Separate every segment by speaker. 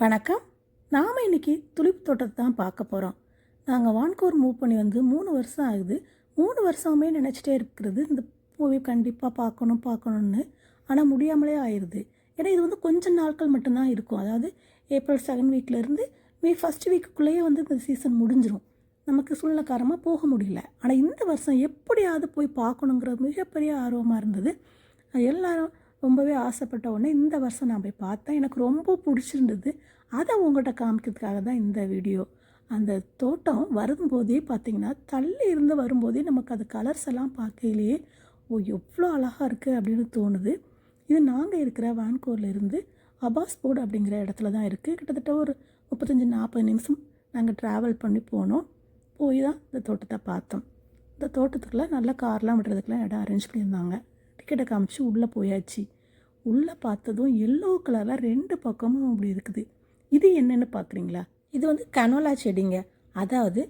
Speaker 1: வணக்கம். நாம் இன்னைக்கு துளிப் தோட்டத்தை தான் பார்க்க போகிறோம் நாங்கள் வான்கோர் மூவ் பண்ணி வந்து மூணு வருஷம் ஆகுது. மூணு வருஷமே நினச்சிட்டே இருக்கிறது. இந்த பூவை கண்டிப்பாக பார்க்கணும் பார்க்கணுன்னு ஆனால் முடியாமலே ஆயிடுது ஏன்னா இது வந்து கொஞ்ச நாட்கள் மட்டும்தான் இருக்கும். அதாவது ஏப்ரல் செகண்ட் வீக்லேருந்து மே ஃபஸ்ட் வீக்குள்ளேயே வந்து இந்த சீசன் முடிஞ்சிடும் நமக்கு சூழ்நிலைக்காரமாக போக முடியல. ஆனால் இந்த வருஷம் எப்படியாவது போய் பார்க்கணுங்கிற மிகப்பெரிய ஆர்வமாக இருந்தது. அது எல்லாரும் ரொம்பவே ஆசைப்பட்ட உடனே இந்த வருஷம் நான் போய் பார்த்தேன். எனக்கு ரொம்ப பிடிச்சிருந்தது. அதை உங்கள்கிட்ட காமிக்கிறதுக்காக தான் இந்த வீடியோ. அந்த தோட்டம் வரும்போதே பார்த்தீங்கன்னா தள்ளி இருந்து வரும்போதே நமக்கு அது கலர்ஸ் எல்லாம் பார்க்கையிலேயே ஓ எவ்வளோ அழகாக இருக்குது அப்படின்னு தோணுது. இது நாங்கள் இருக்கிற வான்கூரில் இருந்து அபாஸ்போர்ட் அப்படிங்கிற இடத்துல தான் இருக்குது கிட்டத்தட்ட ஒரு முப்பத்தஞ்சு நாற்பது நிமிஷம் நாங்கள் ட்ராவல் பண்ணி போனோம். போய் தான் இந்த தோட்டத்தை பார்த்தோம். இந்த தோட்டத்துக்குள்ளே நல்ல கார்லாம் விடுறதுக்கெலாம் இடம் அரேஞ்ச் பண்ணியிருந்தாங்க. டிக்கெட்டை காமிச்சு உள்ளே போயாச்சு. உள்ளே பார்த்ததும் எல்லோ கலரில் ரெண்டு பக்கமும் அப்படி இருக்குது. இது என்னென்னு பார்க்குறீங்களா இது வந்து கனோலா செடிங்க. அதாவது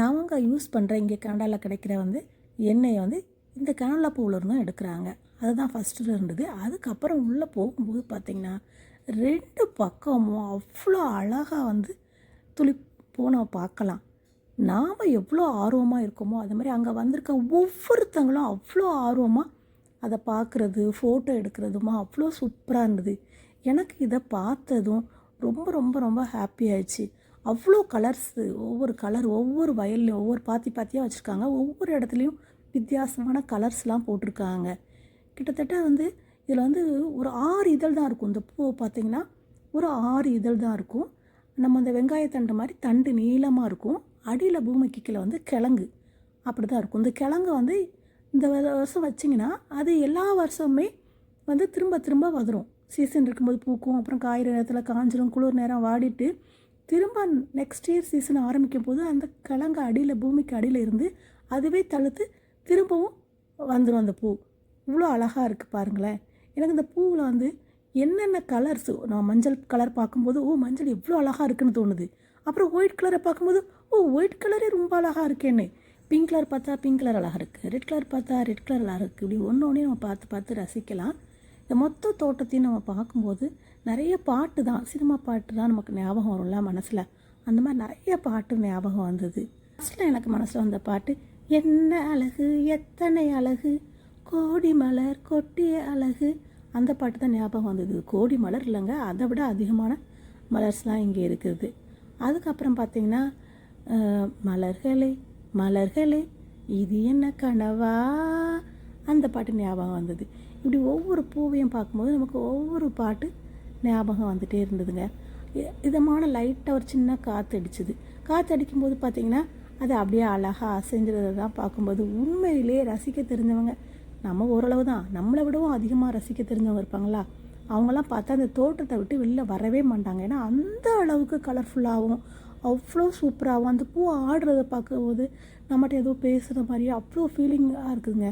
Speaker 1: நாங்கள் யூஸ் பண்ணுற இங்கே கனடாவில் கிடைக்கிற வந்து எண்ணெயை வந்து இந்த கனோலா பூவில் இருந்தும் எடுக்கிறாங்க. அதுதான் ஃபஸ்ட்டில் இருந்தது. அதுக்கப்புறம் உள்ளே போகும்போது பார்த்திங்கன்னா ரெண்டு பக்கமும் அவ்வளோ அழகாக வந்து துளி பூனை பார்க்கலாம். நாம் எவ்வளோ ஆர்வமாக இருக்கோமோ அது மாதிரி அங்கே வந்திருக்க ஒவ்வொருத்தங்களும் அவ்வளோ ஆர்வமாக அதை பார்க்குறது ஃபோட்டோ எடுக்கிறதுமா அவ்வளோ சூப்பராக இருந்தது. எனக்கு இதை பார்த்ததும் ரொம்ப ரொம்ப ரொம்ப ஹாப்பி ஆயிடுச்சு. அவ்வளோ கலர்ஸு ஒவ்வொரு கலர் ஒவ்வொரு வயல்லையும் ஒவ்வொரு பாத்தி பாத்தியாக வச்சுருக்காங்க. ஒவ்வொரு இடத்துலையும் வித்தியாசமான கலர்ஸ்லாம் போட்டிருக்காங்க. கிட்டத்தட்ட வந்து இதில் வந்து ஒரு ஆறு இதழ் தான் இருக்கும். இந்த பூ பார்த்திங்கன்னா ஒரு ஆறு இதழ் தான் இருக்கும். நம்ம அந்த வெங்காயத்தண்டு மாதிரி தண்டு நீளமாக இருக்கும். அடியில் பூமிக்கு கீழே வந்து கிழங்கு அப்படி தான் இருக்கும். இந்த கிழங்கு வந்து இந்த வ- வருஷம் வச்சிங்கன்னா அது எல்லா வருஷமுமே வந்து திரும்ப திரும்ப வந்துடும் சீசன் இருக்கும்போது பூக்கும் அப்புறம் காயிற நேரத்தில் காஞ்சிரும் குளிர் நேரம் வாடிட்டு திரும்ப நெக்ஸ்ட் இயர் சீசன் ஆரம்பிக்கும் போது அந்த கிழங்கு அடியில் பூமிக்கு அடியில் இருந்து அதுவே தழுத்து திரும்பவும் வந்துடும் அந்த பூ. இவ்வளோ அழகாக இருக்குது பாருங்களேன். எனக்கு இந்த பூவில் வந்து என்னென்ன கலர்ஸ் நான் மஞ்சள் கலர் பார்க்கும்போது ஓ மஞ்சள் எவ்வளோ அழகாக இருக்குன்னு தோணுது. அப்புறம் ஒயிட் கலரை பார்க்கும்போது ஓ ஒயிட் கலரே ரொம்ப அழகாக இருக்கேன்னு. பிங்க் கலர் பார்த்தா பிங்க் கலர் அழகாக இருக்குது ரெட் கலர் பார்த்தா ரெட் கலர் அழகாக இருக்குது இப்படி ஒன்று ஒன்றே நம்ம பார்த்து பார்த்து ரசிக்கலாம். இந்த மொத்த தோட்டத்தையும் நம்ம பார்க்கும்போது நிறைய பாட்டு தான் சினிமா பாட்டு தான் நமக்கு ஞாபகம் வரும்ல மனசில். அந்த மாதிரி நிறைய பாட்டு ஞாபகம் வந்தது. ஃபஸ்ட்டில் எனக்கு மனசில் வந்த பாட்டு என்ன அழகு எத்தனை அழகு கோடி மலர் கொட்டிய அழகு. அந்த பாட்டு தான் ஞாபகம் வந்தது. கோடி மலர் இல்லைங்க அதை விட அதிகமான மலர்ஸ்லாம் இங்கே இருக்குது அதுக்கப்புறம் பார்த்தீங்கன்னா மலர்களே மலர்களே இது என்ன கனவா? அந்த பாட்டு ஞாபகம் வந்தது. இப்படி ஒவ்வொரு பூவையும் பார்க்கும்போது நமக்கு ஒவ்வொரு பாட்டு ஞாபகம் வந்துகிட்டே இருந்ததுங்க. இதமான லைட்டாக ஒரு சின்ன காற்று அடிச்சுது. காற்று அடிக்கும்போது பார்த்தீங்கன்னா அது அப்படியே அழகாக அசைஞ்சிறதை பார்க்கும்போது உண்மையிலேயே ரசிக்க தெரிஞ்சவங்க. நம்ம ஓரளவு தான். நம்மளை விடவும் அதிகமாக ரசிக்க தெரிஞ்சவங்க இருப்பாங்களா? அவங்களாம் பார்த்தா அந்த தோட்டத்தை விட்டு வெளில வரவே மாட்டாங்க. ஏன்னா அந்த அளவுக்கு கலர்ஃபுல்லாகவும் அவ்வளோ சூப்பராகவும் அந்த பூ ஆடுறத பார்க்கும்போது நம்மகிட்ட ஏதோ பேசுகிற மாதிரியே அவ்வளோ ஃபீலிங்காக இருக்குதுங்க.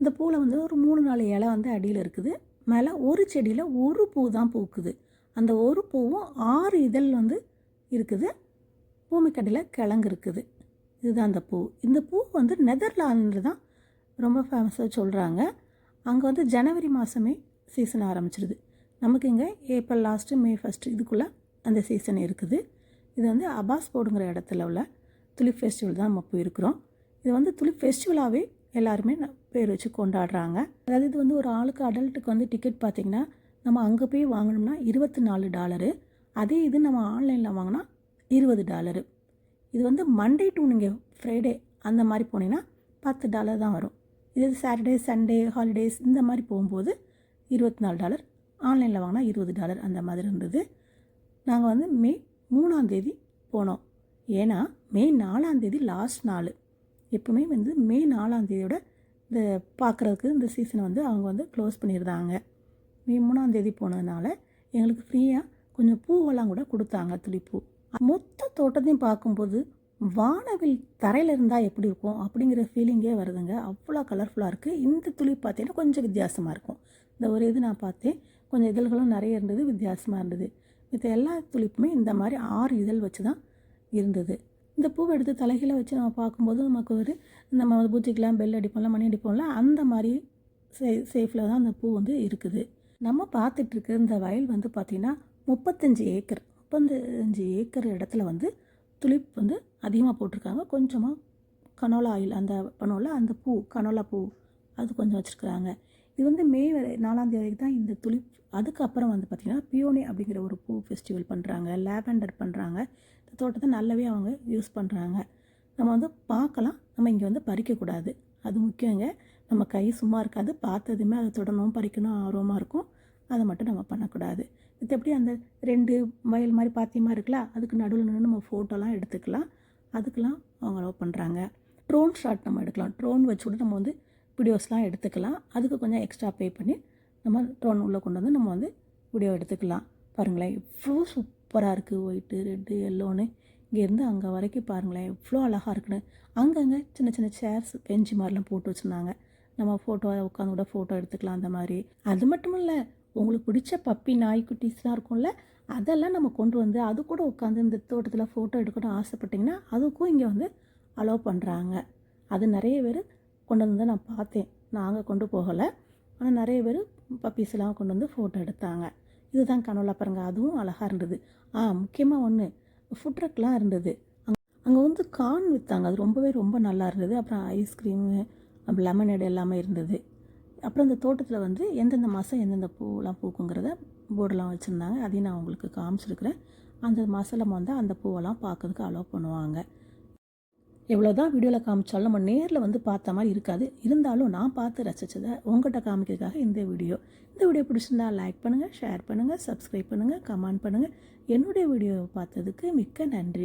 Speaker 1: இந்த பூவில் வந்து ஒரு மூணு நாலு இலை வந்து அடியில் இருக்குது. மேலே ஒரு செடியில் ஒரு பூ தான் பூக்குது. அந்த ஒரு பூவும் ஆறு இதழ் வந்து இருக்குது. பூமிக்கடையில் கிழங்கு இருக்குது. இதுதான் அந்த பூ. இந்த பூ வந்து நெதர்லாண்டில் தான் ரொம்ப ஃபேமஸாக சொல்கிறாங்க அங்கே வந்து ஜனவரி மாதமே சீசன் ஆரம்பிச்சிருது. நமக்கு இங்கே ஏப்ரல் லாஸ்ட்டு மே ஃபஸ்ட்டு இதுக்குள்ளே அந்த சீசன் இருக்குது. இது வந்து அபாஸ் போடுங்கிற இடத்துல உள்ள துலிப் ஃபெஸ்டிவல் தான் நம்ம போயிருக்கிறோம். இது வந்து துளிப் ஃபெஸ்டிவலாகவே எல்லாருமே பேர் வச்சு கொண்டாடுறாங்க. அதாவது இது வந்து ஒரு ஆளுக்கு அடல்ட்டுக்கு வந்து டிக்கெட் பார்த்திங்கன்னா நம்ம அங்கே போய் வாங்கினோம்னா இருபத்தி நாலு டாலரு அதே இது நம்ம ஆன்லைனில் வாங்கினா இருபது டாலரு இது வந்து மண்டே டு நீங்கள் ஃப்ரைடே அந்த மாதிரி போனீங்கன்னா பத்து டாலர் தான் வரும். இது சாட்டர்டே சண்டே ஹாலிடேஸ் இந்த மாதிரி போகும்போது இருபத்தி நாலு டாலர் ஆன்லைனில் வாங்கினா இருபது டாலர் அந்த மாதிரி இருந்தது. நாங்கள் வந்து மே மூணாந்தேதி போனோம். ஏன்னா மே நாலாந்தேதி லாஸ்ட் நாள். எப்பவுமே வந்து மே நாலாந்தேதியோட இந்த பார்க்குறதுக்கு இந்த சீசனை வந்து அவங்க வந்து க்ளோஸ் பண்ணியிருந்தாங்க மே மூணாந்தேதி போனதுனால எங்களுக்கு ஃப்ரீயாக கொஞ்சம் பூவெல்லாம் கூட கொடுத்தாங்க துளிப்பூ. மொத்த தோட்டத்தையும் பார்க்கும்போது வானவில் தரையில் இருந்தால் எப்படி இருக்கும் அப்படிங்கிற ஃபீலிங்கே வருதுங்க. அவ்வளோ கலர்ஃபுல்லாக இருக்குது இந்த துளி பார்த்தீங்கன்னா கொஞ்சம் வித்தியாசமாக இருக்கும். இந்த ஒரு இது நான் பார்த்தேன். கொஞ்சம் இதழ்களும் நிறைய இருந்தது வித்தியாசமாக இருந்தது. மற்ற எல்லா துளிப்புமே இந்த மாதிரி ஆறு இதழ் வச்சு தான் இருந்தது. இந்த பூவை எடுத்து தலைகீழ வச்சு நம்ம பார்க்கும்போது நமக்கு ஒரு நம்ம வந்து பூச்சிக்கெலாம் பெல் அடிப்போம்ல மணி அடிப்போம்ல அந்த மாதிரி சே சேஃபில் தான் அந்த பூ வந்து இருக்குது. நம்ம பார்த்துட்ருக்க இந்த வயல் வந்து பார்த்திங்கன்னா முப்பத்தஞ்சு ஏக்கர் முப்பத்தஞ்சு ஏக்கர் இடத்துல வந்து துளிப் வந்து அதிகமாக போட்டிருக்காங்க. கொஞ்சமாக கனோலா ஆயில் அந்த பண்ணோல அந்த பூ கனோலா பூ அது கொஞ்சம் வச்சுருக்குறாங்க. இது வந்து மே வரை நாலாம் தேதி வரைக்கும் தான் இந்த துளிப் அதுக்கப்புறம் வந்து பார்த்திங்கன்னா பியோனி அப்படிங்கிற ஒரு பூ ஃபெஸ்டிவல் பண்ணுறாங்க லேவெண்டர் பண்ணுறாங்க இந்த தோட்டத்தை நல்லாவே அவங்க யூஸ் பண்ணுறாங்க நம்ம வந்து பார்க்கலாம். நம்ம இங்கே வந்து பறிக்கக்கூடாது. அது முக்கியங்க. நம்ம கை சும்மா இருக்காது. பார்த்ததுமே அதை தொடணும் பறிக்கணும் ஆர்வமாக இருக்கும். அதை மட்டும் நம்ம பண்ணக்கூடாது. மற்றபடி அந்த ரெண்டு வயல் மாதிரி பாத்தியமாக இருக்கலாம் அதுக்கு நடுவில் நின்று நம்ம ஃபோட்டோலாம் எடுத்துக்கலாம். அதுக்கெலாம் அவங்க அலோவ் பண்ணுறாங்க ட்ரோன் ஷாட் நம்ம எடுக்கலாம். ட்ரோன் வச்சு கூட நம்ம வந்து வீடியோஸ்லாம் எடுத்துக்கலாம். அதுக்கு கொஞ்சம் எக்ஸ்ட்ரா பே பண்ணி நம்ம ட்ரோன் உள்ளே கொண்டு வந்து நம்ம வந்து வீடியோ எடுத்துக்கலாம். பாருங்களேன் இவ்வளோ சூப்பராக இருக்குது ஒயிட்டு ரெட்டு எல்லோன்னு இங்கேருந்து அங்கே வரைக்கும் பாருங்களேன் எவ்வளோ அழகாக இருக்குன்னு. அங்கங்கே சின்ன சின்ன சேர்ஸ் பெஞ்சு மாதிரிலாம் போட்டு வச்சுருந்தாங்க. நம்ம ஃபோட்டோ உட்காந்து கூட ஃபோட்டோ எடுத்துக்கலாம் அந்த மாதிரி. அது மட்டும் இல்லை உங்களுக்கு பிடிச்ச பப்பி நாய்க்குட்டீஸ்லாம் இருக்கும்ல அதெல்லாம் நம்ம கொண்டு வந்து அது கூட உட்காந்து இந்த தோட்டத்தில் ஃபோட்டோ எடுக்கணும்னு ஆசைப்பட்டிங்கன்னா அதுக்கும் இங்கே வந்து அலோவ் பண்ணுறாங்க அது நிறைய பேர் கொண்டு வந்து நான் பார்த்தேன். நாங்கள் கொண்டு போகலை. ஆனால் நிறைய பேர் பப்பீஸ்லாம் கொண்டு வந்து ஃபோட்டோ எடுத்தாங்க. இதுதான் கனவுல பாருங்க. அதுவும் அழகாக இருந்தது. ஆ முக்கியமாக ஒன்று ஃபுட் ட்ரக்லாம் இருந்தது. அங்கே அங்கே வந்து கார்ன் விற்றாங்க அது ரொம்பவே ரொம்ப நல்லா இருந்தது. அப்புறம் ஐஸ்கிரீமு லெமனேடு எல்லாமே இருந்தது. அப்புறம் இந்த தோட்டத்தில் வந்து எந்தெந்த மாதம் எந்தெந்த பூவெல்லாம் பூக்குங்கிறத போர்டெலாம் வச்சுருந்தாங்க. அதையும் நான் உங்களுக்கு காமிச்சிருக்கிறேன். அந்த மாதம் வந்து அந்த பூவெல்லாம் பார்க்கறதுக்கு அலோவ் பண்ணுவாங்க. எவ்வளோ தான் வீடியோவில் காமிச்சாலும் நம்ம நேரில் வந்து பார்த்த மாதிரி இருக்காது. இருந்தாலும் நான் பார்த்து ரசித்ததை உங்கள்கிட்ட காமிக்கிறதுக்காக இந்த வீடியோ. இந்த வீடியோ பிடிச்சிருந்தா லைக் பண்ணுங்கள் ஷேர் பண்ணுங்கள் சப்ஸ்கிரைப் பண்ணுங்கள் கமெண்ட் பண்ணுங்கள் என்னுடைய வீடியோவை பார்த்ததுக்கு மிக்க நன்றி.